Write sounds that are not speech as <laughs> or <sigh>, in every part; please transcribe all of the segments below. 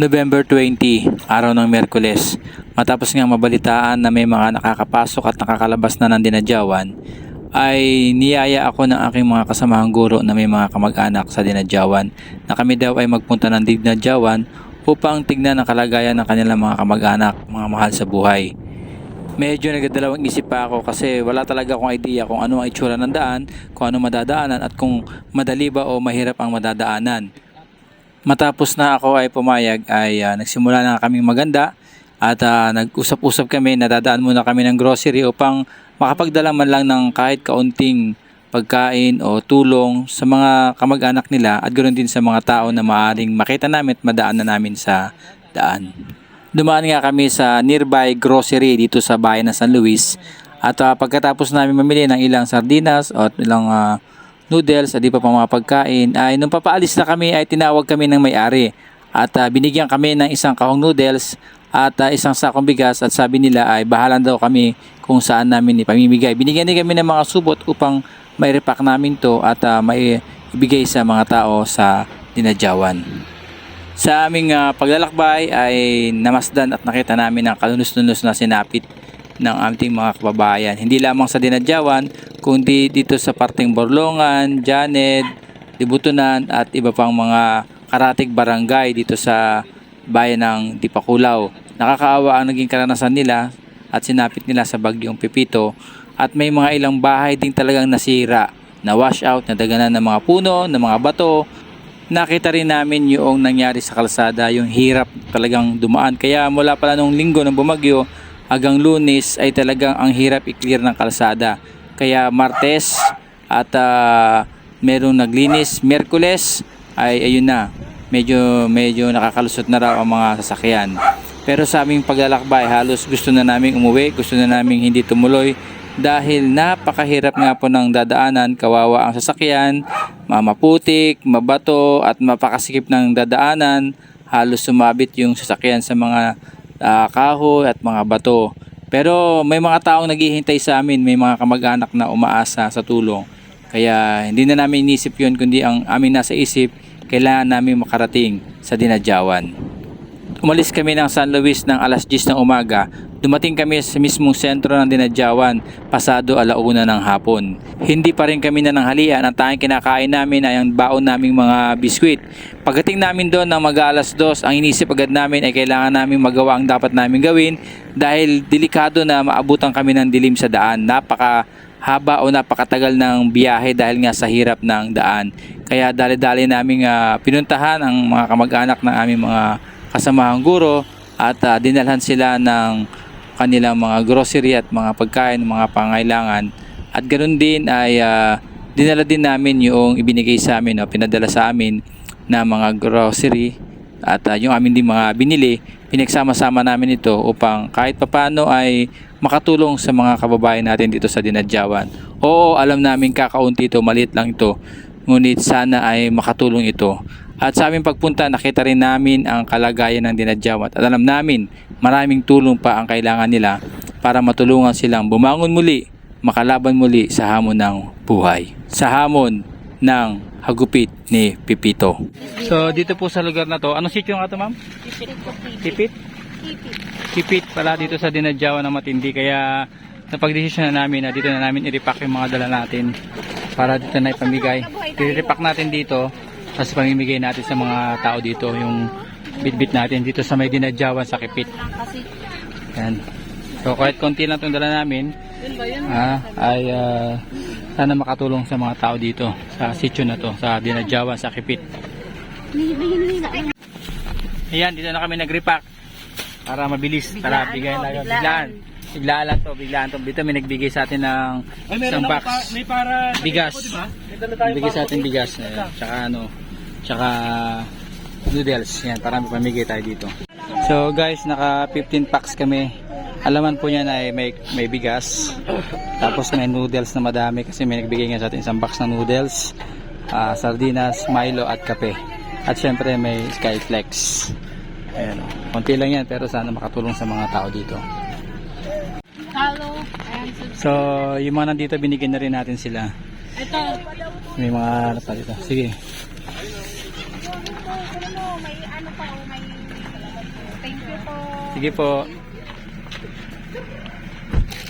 November 20, araw ng Merkules. Matapos nga mabalitaan na may mga nakakapasok at nakakalabas na ng dinadyawan, ay niyaya ako ng aking mga kasamahang guro na may mga kamag-anak sa dinadyawan na kami daw ay magpunta ng dinadyawan upang tignan ang kalagayan ng kanilang mga kamag-anak, mga mahal sa buhay. Medyo nagdadalawang isip pa ako kasi wala talaga akong idea kung ano ang itsura ng daan, kung ano madadaanan at kung madali ba o mahirap ang madadaanan. Matapos na ako ay pumayag ay ah, nagsimula na kaming maganda at ah, nag-usap-usap kami, nadadaan muna kami ng grocery upang makapagdala man lang ng kahit kaunting pagkain o tulong sa mga kamag-anak nila at ganoon din sa mga tao na maaaring makita namin at madaan na namin sa daan. Dumaan nga kami sa nearby grocery dito sa bayan ng San Luis at ah, pagkatapos namin mamili ng ilang sardinas at ilang ah, noodles at di pa pang mga pagkain ay nung papaalis na kami ay tinawag kami ng may-ari at ah, binigyan kami ng isang kahong noodles at ah, isang sakong bigas at sabi nila ay bahalan daw kami kung saan namin ipamimigay. Binigyan din kami ng mga subot upang may repack namin to at ah, may ibigay sa mga tao sa dinadyawan. Sa aming ah, paglalakbay ay namasdan at nakita namin ang kalunos-lunos na sinapit ng ating mga kababayan. Hindi lamang sa Dinadyawan, kundi dito sa parteng Borlongan, Janed, Dibutunan at iba pang mga karatig barangay dito sa bayan ng Dipakulaw. Nakakaawa ang naging karanasan nila at sinapit nila sa bagyong Pepito at may mga ilang bahay din talagang nasira, na wash out, nadaganan ng mga puno, ng mga bato, nakita rin namin yung nangyari sa kalsada, yung hirap talagang dumaan. Kaya mula pala nung linggo ng bumagyo hanggang lunes ay talagang ang hirap i-clear ng kalsada. Kaya Martes at ah, merong naglinis, Merkules ay ayun na, medyo, medyo nakakalusot na raw ang mga sasakyan. Pero sa aming paglalakbay, halos gusto na naming umuwi, gusto na naming hindi tumuloy dahil napakahirap nga po ng dadaanan, kawawa ang sasakyan, mamaputik, mabato at mapakasikip ng dadaanan, halos sumabit yung sasakyan sa mga ah, kahoy at mga bato. Pero may mga taong naghihintay sa amin, may mga kamag-anak na umaasa sa tulong. Kaya hindi na namin inisip yun, kundi ang aming nasa isip, kailangan namin makarating sa dinadyawan. Umalis kami ng San Luis ng alas 10 ng umaga. Dumating kami sa mismong sentro ng Dinadyawan, pasado alauna ng hapon. Hindi pa rin kami na nanghalian. Ang tanging kinakain namin ay ang baon naming mga biskwit. Pagdating namin doon ng mag alas 2, ang inisip agad namin ay kailangan namin magawa ang dapat namin gawin dahil delikado na maabutan kami ng dilim sa daan. Napaka haba o napakatagal ng biyahe dahil nga sa hirap ng daan. Kaya dali-dali namin ah, pinuntahan ang mga kamag-anak ng aming mga kasamahang guro at ah, dinalhan sila ng kanilang mga grocery at mga pagkain, mga pangailangan. At ganoon din ay ah, dinala din namin yung ibinigay sa amin o pinadala sa amin na mga grocery at ah, yung amin din mga binili, pinagsama-sama namin ito upang kahit papano ay makatulong sa mga kababayan natin dito sa Dinadyawan. Oo, alam namin kakaunti ito, maliit lang ito. Ngunit sana ay makatulong ito. At sa aming pagpunta, nakita rin namin ang kalagayan ng Dinadyawan. At alam namin, maraming tulong pa ang kailangan nila para matulungan silang bumangon muli, makalaban muli sa hamon ng buhay. Sa hamon ng hagupit ni Pipito. So dito po sa lugar na to, anong sityo nga to ma'am? Pipit? Kipit pala dito sa dinadyawan na matindi kaya napagdesisyon na namin na dito na namin i-repack yung mga dala natin para dito na ipamigay. I-repack natin dito tapos pamimigay natin sa mga tao dito yung bitbit natin dito sa may dinadyawan sa Kipit. Yan. So kahit konti lang itong dala namin ah, ay ah, sana makatulong sa mga tao dito sa sityo na to sa dinadyawan sa Kipit. Ayan, dito na kami nag-repack para mabilis. Tara, bigay to, lang. biglaan. Biglaan lang to, biglaan to. Dito may nagbigay sa atin ng isang box. may para Bigas. May dala tayo Bigay sa atin bigas. Ayan. Tsaka ano, tsaka noodles. Yan, para pamigay tayo dito. So guys, naka 15 packs kami. Alaman po niyan ay may, may bigas. Tapos may noodles na madami kasi may nagbigay nga sa atin isang box ng noodles. ah, sardinas, Milo at kape. At syempre may Skyflex. Ayan, oh. konti lang yan pero sana makatulong sa mga tao dito. Halo. Ayan. so- So, yung mga nandito binigyan na rin natin sila. Ito. May mga ano pa dito. Sige. May ano pa, oh, may Thank you po. Sige po.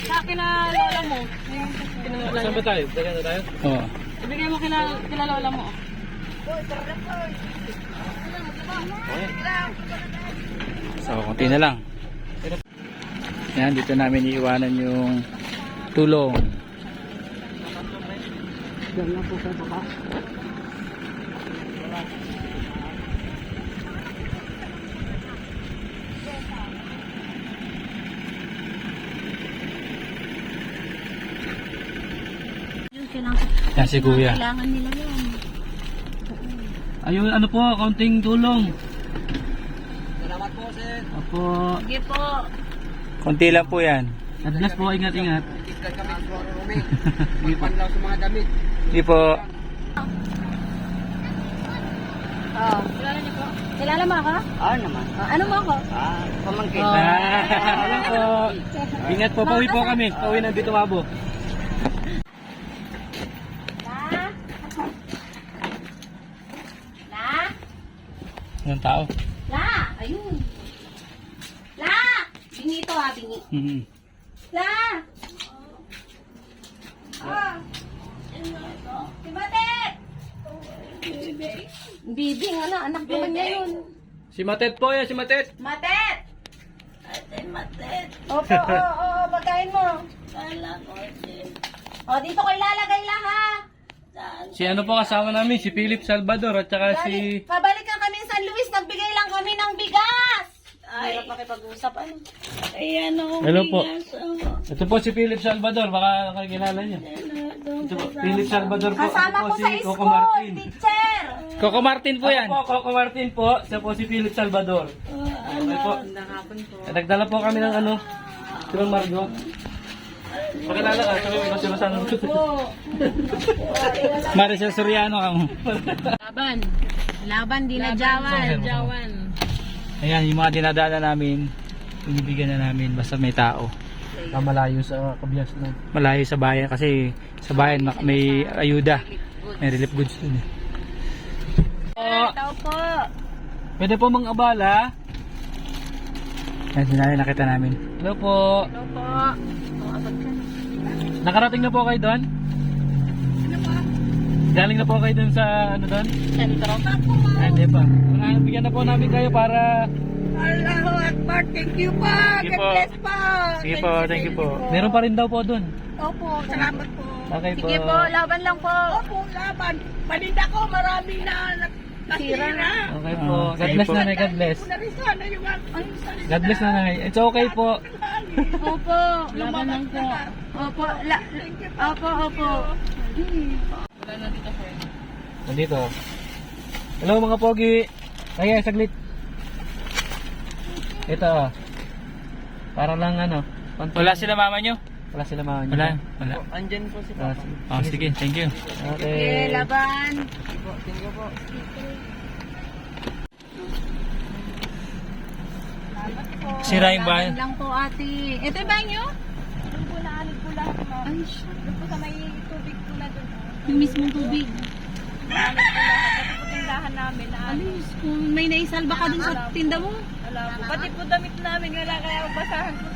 Sa akin na lola mo. Saan ba tayo? tayo? Oo. Ibigay mo kila, kila lola mo. So, konti na lang. Yan, dito namin iiwanan yung tulong. Yun, kailangan, Yan si kuya. kailangan nila yun. Ayun, ano po, kaunting tulong. Salamat po, sir. Opo. Sige po. Konti lang po yan. God bless po, ingat-ingat. Sige po. Oh, kilala niyo po? Kilala mo ako? Oo naman. Ah, ano mo ako? Ah, pamangkin. Ah. Ano po? Ingat po, pauwi po kami. Pauwi ng Bituabo. La? La? Yung tao. La! Ayun. Bingi ito ha, bingi. Mhm. La! Ah! Si Matet! Bibing, ano, anak naman niya yun. Si Matet po yan, si Matet. Matet! Opo, oo, oo, pagkain mo. O, dito ko ilalagay lang ha. Si ano po kasama namin, si Philip Salvador at saka si... Dali, pabalik ka kami sa San Luis, nagbigay lang kami ng bigas. Makipag-usap, ano? Hello po. Ito po si Philip Salvador, baka nakakilala niyo. Ito po, Philip Salvador po. Kasama Ito po ko si sa Coco school, Martin. teacher. Coco Martin po yan. Ako po, Coco Martin po. Siya po si Philip Salvador. Okay po. Nagdala po kami ng ano, Sirang Margot. Pakilala ka, sabi mo ba sila sa ano? Maricel Soriano ka mo. Laban. Laban, di na jawan. Jawan. Ayan, yung mga dinadala namin, binibigyan na namin basta may tao. Ah, malayo sa kabyas na. Malayo sa bayan kasi sa bayan may ayuda. May relief goods dun eh. Ito po. Pwede po mang abala. Yan, sinali nakita namin. Hello po. Ito po. Nakarating na po kayo doon? Galing na po kayo doon sa ano doon? Sentro. Ah, hindi pa. Bigyan na po namin kayo para Allahu Akbar. Thank you po. Sige po. po. Sige po, thank you po. meron pa rin daw po doon. Opo, salamat po. Okay po. Sige po, laban lang po. Opo, laban. Paninda ko, marami na nasira. Okay po. Ah, God bless nanay, God bless. Kung na rin sana yung aking salita. God bless nanay. It's okay po. Opo, laban lang po. Opo, la, opo, opo. Nandito. Hello mga pogi. Kaya saglit. Ito. Para lang ano. Wala sila mama nyo? Wala sila mga Wala. Wala. Andyan po si Papa. Oh, sige, thank you. Sige, Okay. laban. Sira yung. Laban lang po, ate. Ito yung banyo? Doon po naalig po lahat, ma'am. Ay, shit. Doon po sa may tubig po na doon. Yung mismong tubig. Tindahan namin. Naalig. Alis, kung may naisalba ka dun sa tinda mo. Wala po. Pati po damit namin. Wala kaya basahan po.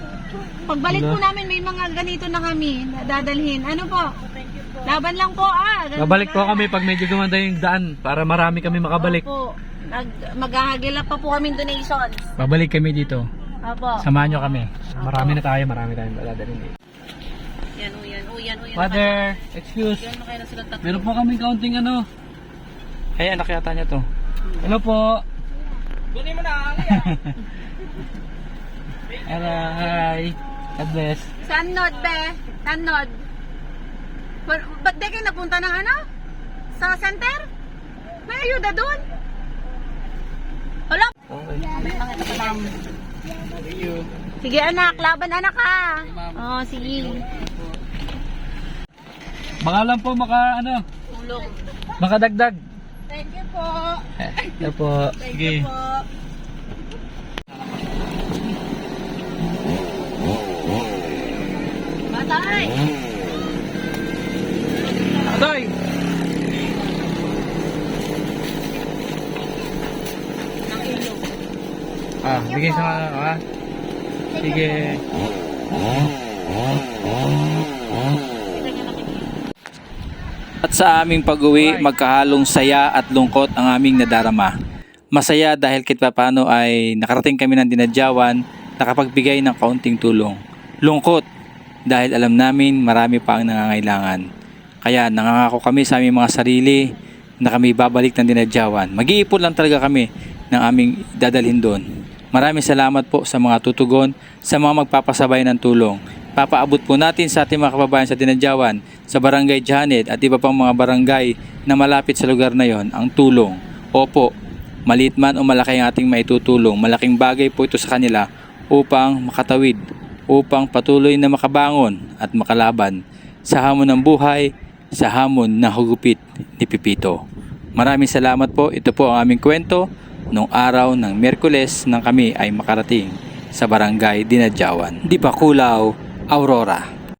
Pagbalik po namin, may mga ganito na kami na dadalhin. Ano po? Thank you po. Laban lang po, ah. Ganun Babalik po lang. kami pag medyo gumanda yung daan para marami kami makabalik. Opo. Nag, maghahagilap pa po kami donations. Babalik kami dito. Opo. Samahan nyo kami. Marami na tayo, marami tayong dadalhin. Yan, o yan, o yan, o yan. Father, excuse. Yan, na na tatlo. Meron po kami kaunting ano. Ay, anak yata niya to. Hello po. Hello, hi. <laughs> God bless. Saan nod, be? Saan nod? Ba- ba't di kayo napunta ng ano? Sa center? May ayuda doon? Hala? Okay. Sige anak, laban anak ha. Oh, sige. Baka lang po maka ano, Tulong. makadagdag. Thank you po. Hello po. Sige. Po. Batay! Aday! Ah, bigay sa mga, ah. Sige. At sa aming pag-uwi, magkahalong saya at lungkot ang aming nadarama. Masaya dahil kahit papano ay nakarating kami ng dinadyawan, nakapagbigay ng kaunting tulong. Lungkot dahil alam namin marami pa ang nangangailangan. Kaya nangangako kami sa aming mga sarili na kami babalik ng dinadyawan. Mag-iipon lang talaga kami ng aming dadalhin doon. Maraming salamat po sa mga tutugon, sa mga magpapasabay ng tulong. Papaabot po natin sa ating mga kababayan sa Dinadyawan, sa Barangay Janet at iba pang mga barangay na malapit sa lugar na yon ang tulong. Opo, maliit man o malaki ang ating maitutulong, malaking bagay po ito sa kanila upang makatawid, upang patuloy na makabangon at makalaban sa hamon ng buhay, sa hamon na hugupit ni Pipito. Maraming salamat po. Ito po ang aming kwento nung araw ng Merkules nang kami ay makarating sa barangay Dinadyawan. Di pa Kulaw, Aurora.